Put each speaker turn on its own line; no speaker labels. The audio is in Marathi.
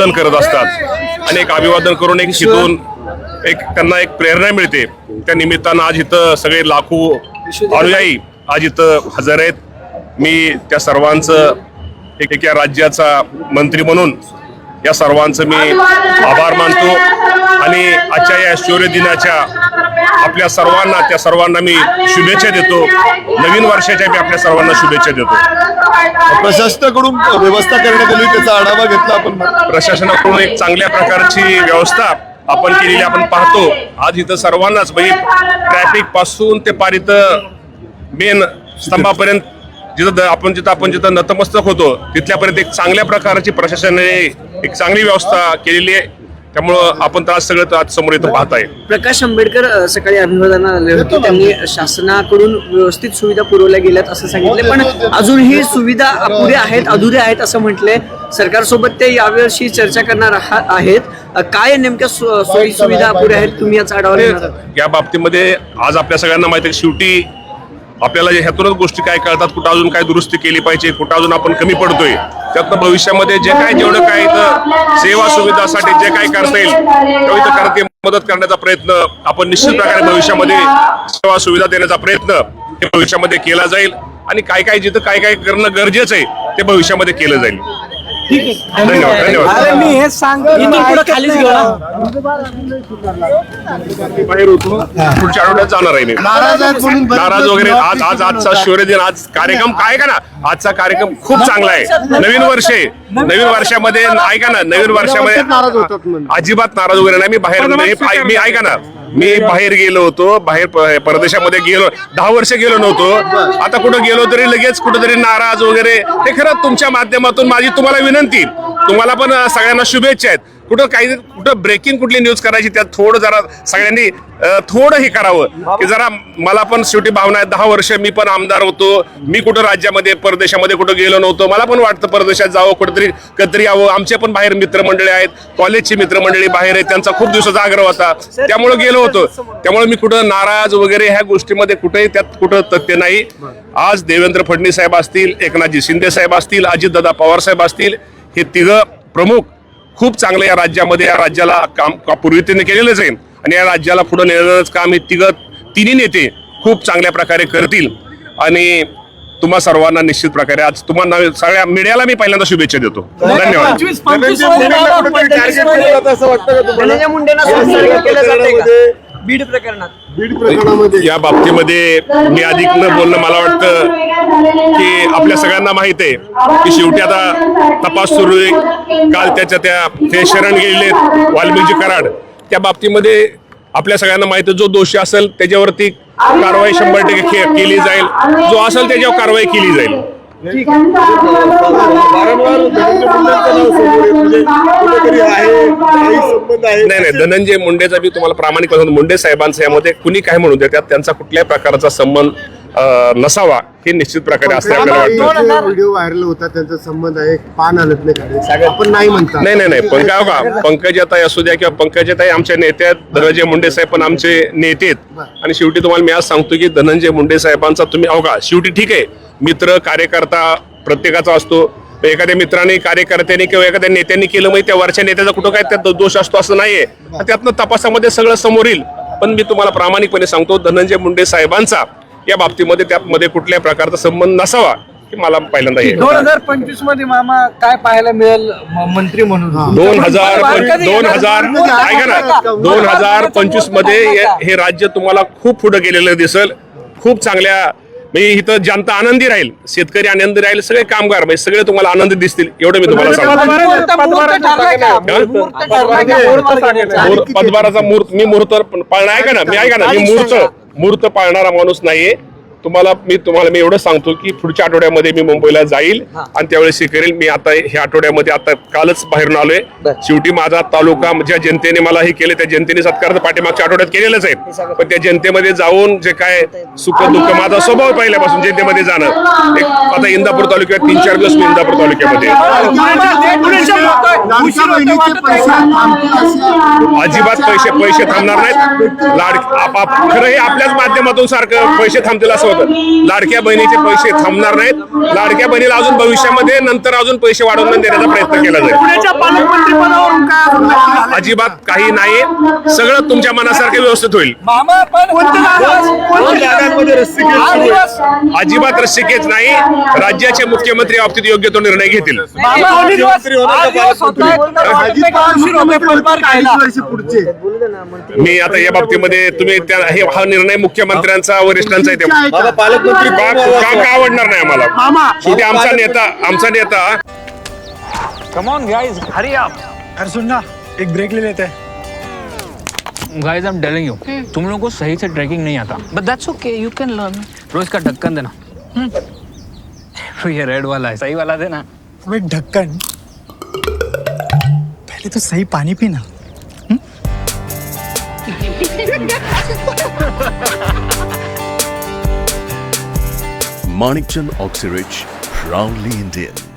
अभिवादन करत असतात. आणि एक अभिवादन करून एक शिकून एक त्यांना एक प्रेरणा मिळते. त्या निमित्तानं आज इथं सगळे लाखो अनुयायी आज इथं हजर आहेत. मी त्या सर्वांचं एक एक या राज्याचा मंत्री म्हणून या सर्वांचं मी आभार मानतो. आणि आजच्या या शौर्य दिनाच्या आपल्या सर्वांना त्या सर्वांना मी शुभेच्छा देतो. नवीन वर्षाच्या मी आपल्या सर्वांना शुभेच्छा देतो.
प्रशासनाकडून व्यवस्था करण्यात आली त्याचा आढावा घेतला आपण.
प्रशासनाकडून एक चांगल्या प्रकारची व्यवस्था आपण केलेली आपण पाहतो. आज इथं सर्वांनाच म्हणजे ट्रॅफिकपासून ते पार इथं मेन स्तंभापर्यंत जिथं द- आपण जिथं आपण जिथं नतमस्तक होतो तिथल्यापर्यंत एक चांगल्या प्रकारची प्रशासनाने एक चांगली व्यवस्था केलेली आहे. त्यामुळं आपण तर आज सगळं आज समोर इथं पाहताय
प्रकाश आंबेडकर सकाळी अभिवादनाला आले होते. त्यांनी शासनाकडून व्यवस्थित सुविधा पुरवल्या गेल्यात असं सांगितले पण अजूनही सुविधा अपुऱ्या आहेत अधुऱ्या आहेत असं म्हटलंय. सरकारसोबत ते यावर्षी चर्चा करणार आहा- आहेत. काय नेमक्या सोयी सुविधा अपुऱ्या आहेत तुम्ही याचा आढावा घेणार?
या बाबतीमध्ये आज आपल्या सगळ्यांना माहिती आहे शेवटी आपल्याला ह्यातूनच गोष्टी काय कळतात कुठं अजून काय दुरुस्ती केली पाहिजे कुठं अजून आपण कमी पडतोय त्यातनं भविष्यामध्ये जे काय जेवढं काय इथं सेवा सुविधासाठी जे काय करता येईल तेवढं इथं करते मदत करण्याचा प्रयत्न. आपण निश्चित प्रकारे भविष्यामध्ये सेवा सुविधा देण्याचा प्रयत्न हे भविष्यामध्ये केला जाईल. आणि काय काय जिथं काय काय करणं गरजेचं आहे ते भविष्यामध्ये केलं जाईल. धन्यवाद धन्यवाद.
मी हेच सांग
इथून पुढे खालीच घेऊ ना.
मी बाहेर होतो पुढच्या आठवड्यात जाणार आहे मी.
नाराज आहेत म्हणून बरेच
नाराज
लोक
वगैरे आज आज आजचा. शौर्य दिन आज कार्यक्रम काय का ना? आजचा कार्यक्रम खूप चांगला आहे. नवीन वर्ष आहे नवीन वर्षामध्ये ऐका ना नवीन
नाराज होतात
वर्षामध्ये
म्हणजे.
अजिबात नाराज वगैरे नाही. मी बाहेर मी मी ऐका ना. मी बाहेर गेलो होतो बाहेर परदेशामध्ये गेलो दहा वर्ष गेलो नव्हतो. आता कुठं गेलो तरी लगेच कुठेतरी नाराज वगैरे. हे खरं तुमच्या माध्यमातून माझी तुम्हाला विनंती. तुम्हाला पण सगळ्यांना शुभेच्छा आहेत. कुठं काही कुठं ब्रेकिंग कुठली न्यूज करायची त्यात थोडं जरा सगळ्यांनी थोडं हे करावं. की जरा मला पण शेवटी भावना आहे दहा वर्ष मी पण आमदार होतो. मी कुठं राज्यामध्ये परदेशामध्ये कुठं गेलो नव्हतो. मला पण वाटतं परदेशात जावं कुठेतरी कधीतरी यावं. आमचे पण बाहेर मित्रमंडळी आहेत. कॉलेजची मित्रमंडळी बाहेर आहेत. त्यांचा खूप दिवसाचा आग्रह होता. त्यामुळे गेलो होतो. त्यामुळे मी कुठं नाराज वगैरे ह्या गोष्टीमध्ये कुठेही त्यात कुठं तथ्य नाही. आज देवेंद्र फडणवीस साहेब असतील एकनाथजी शिंदे साहेब असतील अजितदादा पवार साहेब असतील हे तिघं प्रमुख खूप चांगलं या राज्यामध्ये या राज्याला काम का- पूर्वीतीने केलेलंच आहे. आणि या राज्याला पुढे नेण्याचं काम हे तिघं तिन्ही नेते खूप चांगल्या प्रकारे करतील. आणि तुम्हा सर्वांना निश्चित प्रकारे आज तुम्हाला सगळ्या मीडियाला मी पहिल्यांदा शुभेच्छा देतो. धन्यवाद.
बीड प्रकरणात.
बीड प्रकरणामध्ये.
या बाबतीमध्ये मी अधिक न बोलणं मला वाटतं की आपल्या सगळ्यांना माहीत आहे की शेवटी आता तपास सुरू आहे. काल त्याच्या त्या ते शरण गेलेले वाल्मिकी कराड. त्या बाबतीमध्ये आपल्या सगळ्यांना माहिती आहे, जो दोषी असेल त्याच्यावरती कारवाई शंभर टक्के के- केली जाईल. जो असेल त्याच्यावर कारवाई केली जाईल.
म्हणजे
नाही. नाही. धनंजय मुंडेचा मी तुम्हाला प्रामाणिक मुंडे साहेबांचा यामध्ये कुणी काय म्हणू देतात? त्यांचा कुठल्याही प्रकारचा संबंध नसावा. हे निश्चित प्रकारे असते आपल्याला वाटतं.
व्हिडिओ व्हायरल होता त्यांचा संबंध आहे पान हलत नाही. आपण नाही म्हणता.
नाही नाही नाही पण काय हो का पंकजाताई असू द्या किंवा पंकजाताई आमच्या नेते आहेत धनंजय मुंडे साहेब पण आमचे नेते आहेत. आणि शेवटी तुम्हाला मी आज सांगतो की धनंजय मुंडे साहेबांचा तुम्ही अहो का शेवटी ठीक आहे मित्र कार्यकर्ता प्रत्येकाचा असतो. एखाद्या मित्राने कार्यकर्त्यांनी किंवा एखाद्या नेत्यांनी केलं म्हणजे त्या वरच्या नेत्याचा कुठं काय त्यात दोष असतो असं नाहीये. त्यातनं तपासामध्ये सगळं समोर येईल. पण मी तुम्हाला प्रामाणिकपणे सांगतो धनंजय मुंडे साहेबांचा या बाबतीमध्ये त्यामध्ये कुठल्याही प्रकारचा संबंध नसावा की मला पहिल्यांदा हे
दोन हजार पंचवीसमध्ये मामा काय पाहायला मिळेल म- मंत्री म्हणून?
दोन हजार दोन? हजार ऐका ना. दोन हजार पंचवीसमध्ये हे- हे राज्य तुम्हाला खूप पुढे गेलेलं दिसल. खूप चांगल्या म्हणजे इथं जनता आनंदी राहील शेतकरी आनंदी राहील सगळे कामगार म्हणजे सगळे तुम्हाला आनंदी दिसतील एवढं मी तुम्हाला सांगतो.
मुहूर्त-
पदभाराचा मुहूर्त मी मुहूर्त पाळणार ऐका ना मी ऐका ना मी मुहूर्त मुहूर्त पाळणारा माणूस नाहीये. तुम्हाला मी तुम्हाला मी एवढं सांगतो की पुढच्या आठवड्यामध्ये मी मुंबईला जाईल आणि त्यावेळेस हे करेल. मी आता ह्या आठवड्यामध्ये आता कालच बाहेरून आलोय. शेवटी माझा तालुका ज्या जनतेने मला हे केले त्या जनतेने सत्कार पाठीमागच्या आठवड्यात केलेलंच आहे. पण त्या जनतेमध्ये जाऊन जे काय सुख दुःख माझा स्वभाव पहिल्यापासून जनतेमध्ये जाणं. एक आता इंदापूर तालुक्यात तीन चार दिवस मी इंदापूर तालुक्यामध्ये अजिबात पैसे पैसे थांबणार नाहीत. लाड आप- आप- खरं हे आपल्याच माध्यमातून सारखं पैसे थांबतील असं होतं. लाडक्या बहिणीचे पैसे थांबणार नाहीत. लाडक्या बहिणीला अजून भविष्यामध्ये नंतर अजून पैसे वाढवून देण्याचा प्रयत्न केला जाईल? अजिबात काही नाही सगळं तुमच्या मनासारखं व्यवस्थित होईल? अजिबात रस्सिकेच नाही. राज्याचे मुख्यमंत्री बाबतीत योग्य तो निर्णय घेतील. मी आता या बाबतीमध्ये तुम्ही त्या हे हा निर्णय मुख्यमंत्र्यांचा वरिष्ठांचा आहे. ते
बाबा पालकमंत्री
का
कोण व्हावं?
का- आवडणार नाही आम्हाला?
मामा
शेवटी आमचा नेता आमचा नेता
कम ऑन गाइस हरी आप
अरे सुन ना एक ब्रेक ले लेते. हैं
guys I am telling you तुम लोगों को सही से ट्रैकिंग नहीं आता। But that's okay you can learn रोज का ढक्कन देना। हम्म। ये रेड वाला है सही वाला देना।
ढक्कन पहले तो सही पानी पीना
माणिकचंद ऑक्सीरिच प्राउडली इंडियन